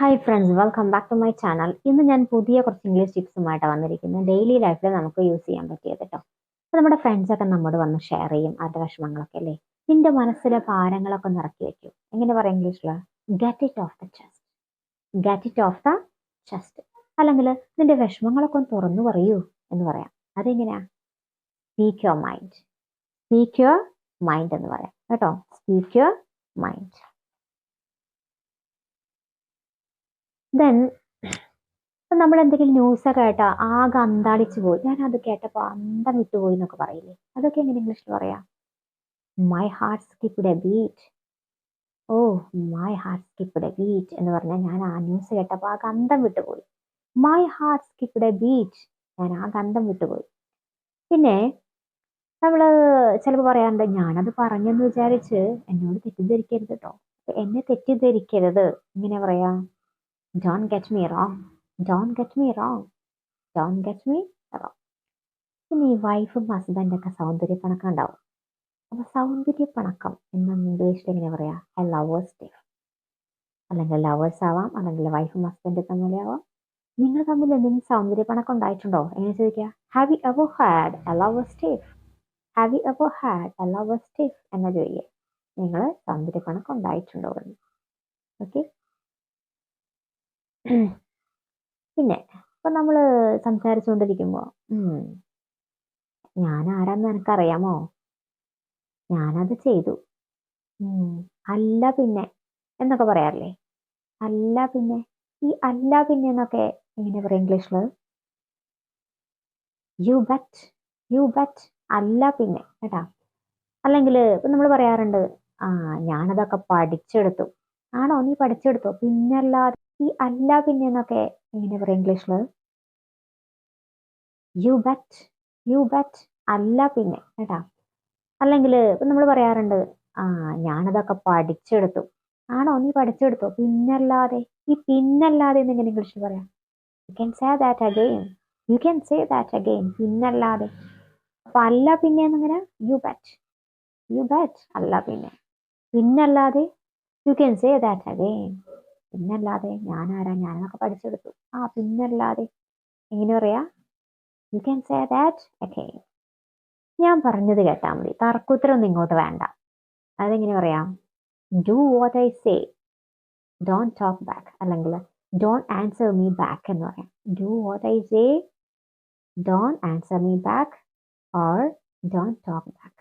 Hi friends welcome back to my channel ഇന്ന് ഞാൻ പുതിയ കുറച്ച് ഇംഗ്ലീഷ് ടിപ്സുമായിട്ടാണ് വന്നിരിക്കുന്നത്. ഡെയിലി ലൈഫിൽ നമുക്ക് യൂസ് ചെയ്യാൻ പറ്റിയത് കേട്ടോ അപ്പോൾ നമ്മുടെ ഫ്രണ്ട്സൊക്കെ നമ്മോട് വന്ന് ഷെയർ ചെയ്യും അവരുടെ വിഷമങ്ങളൊക്കെ അല്ലേ? നിന്റെ മനസ്സിലെ ഭാരങ്ങളൊക്കെ ഒന്ന് ഇറക്കി വെക്കും. എങ്ങനെ പറയാം ഇംഗ്ലീഷിൽ get it off the chest get it off the chest അല്ലെങ്കിൽ നിന്റെ വിഷമങ്ങളൊക്കെ ഒന്ന് തുറന്നു പറയൂ എന്ന് പറയാം. അതെങ്ങനെയാ? Speak your mind speak your mind എന്ന് പറയാം. കേട്ടോ? സ്പീക്ക് യുവർ മൈൻഡ് ദെൻ നമ്മൾ എന്തെങ്കിലും ന്യൂസ് കേട്ടാൽ ആകെ അന്താളിച്ചു പോയി. ഞാൻ അത് കേട്ടപ്പോൾ അന്തം വിട്ടുപോയി എന്നൊക്കെ പറയില്ലേ? അതൊക്കെ എങ്ങനെ ഇംഗ്ലീഷിൽ പറയാം? My heart skipped a beat oh my heart skipped a beat എന്ന് പറഞ്ഞാൽ ഞാൻ ആ ന്യൂസ് കേട്ടപ്പോൾ ആ ഗന്ധം വിട്ടുപോയി my heart skipped a beat ഞാൻ ആ ഗന്ധം വിട്ടുപോയി പിന്നെ നമ്മൾ ചിലപ്പോൾ പറയാറുണ്ട് ഞാനത് പറഞ്ഞെന്ന് വിചാരിച്ച് എന്നോട് തെറ്റിദ്ധരിക്കരുത് കേട്ടോ എന്നെ തെറ്റിദ്ധരിക്കരുത്. ഇങ്ങനെ പറയാം. Don't get me wrong. Don't get me wrong. Don't get me wrong. പിന്നെ ഈ വൈഫും ഹസ്ബൻഡൊക്കെ സൗന്ദര്യപ്പണക്കം ഉണ്ടാവും അപ്പോൾ സൗന്ദര്യപ്പണക്കം എന്ന് ഇംഗ്ലീഷിൽ എങ്ങനെ പറയാം? എ ലവേഴ്സ് ഡേ അല്ലെങ്കിൽ ലവേഴ്സ് ആവാം അല്ലെങ്കിൽ വൈഫും ഹസ്ബൻഡും തമ്മിലാവാം നിങ്ങൾ തമ്മിൽ എന്തെങ്കിലും സൗന്ദര്യപ്പണക്കം ഉണ്ടായിട്ടുണ്ടോ? എങ്ങനെ ചോദിക്കുക have you ever had a lovers day have you ever had a lovers day എന്ന ചോദിക്കുക നിങ്ങൾ സൗന്ദര്യപ്പണക്കം ഉണ്ടായിട്ടുണ്ടോ എന്ന്. ഓക്കെ പിന്നെ ഇപ്പൊ നമ്മൾ സംസാരിച്ചുകൊണ്ടിരിക്കുമ്പോൾ ഞാൻ ആരാന്ന് എനിക്കറിയാമോ? ഞാനത് ചെയ്തു. ഉം, അല്ല പിന്നെ എന്നൊക്കെ പറയാറില്ലേ? അല്ല പിന്നെ ഈ അല്ല പിന്നെ എന്നൊക്കെ എങ്ങനെ പറയാം ഇംഗ്ലീഷിൽ യു ബറ്റ് യു ബറ്റ് അല്ല പിന്നെ കേട്ടാ? അല്ലെങ്കിൽ ഇപ്പം നമ്മൾ പറയാറുണ്ട് ആ ഞാനതൊക്കെ പഠിച്ചെടുത്തു. ആണോ? നീ പഠിച്ചെടുത്തോ? പിന്നല്ലാതെ ഈ അല്ല പിന്നെ എന്നൊക്കെ എങ്ങനെ പറയാം ഇംഗ്ലീഷിൽ? യു ബറ്റ് യു ബറ്റ് അല്ല പിന്നെ കേട്ടാ? അല്ലെങ്കിൽ ഇപ്പം നമ്മൾ പറയാറുണ്ട് ആ ഞാനതൊക്കെ പഠിച്ചെടുത്തു. ആണോ? നീ പഠിച്ചെടുത്തോ? പിന്നല്ലാതെ ഈ പിന്നല്ലാതെ എന്ന് എങ്ങനെ ഇംഗ്ലീഷിൽ പറയാം. You can say that again you can say that again പിന്നല്ലാതെ. അപ്പൊ അല്ല പിന്നെ എന്നിങ്ങനെ? യു ബറ്റ് യു ബറ്റ് അല്ല പിന്നെ. പിന്നല്ലാതെ you can say that again പിന്നല്ലാതെ ഞാനാരാ? ഞാനൊക്കെ പഠിച്ചെടുത്തു. ആ പിന്നല്ലാതെ എങ്ങനെ പറയാ you can say that okay ഞാൻ പറഞ്ഞത് കേട്ടാൽ മതി. തർക്കുത്തരൊന്നും ഇങ്ങോട്ട് വേണ്ട. അതെങ്ങനെ പറയാം? Do what I say don't talk back അല്ലെങ്കിൽ ഡോൺ ആൻസർ മീ ബാക്ക് എന്ന് പറയാം. Do what I say don't answer me back or don't talk back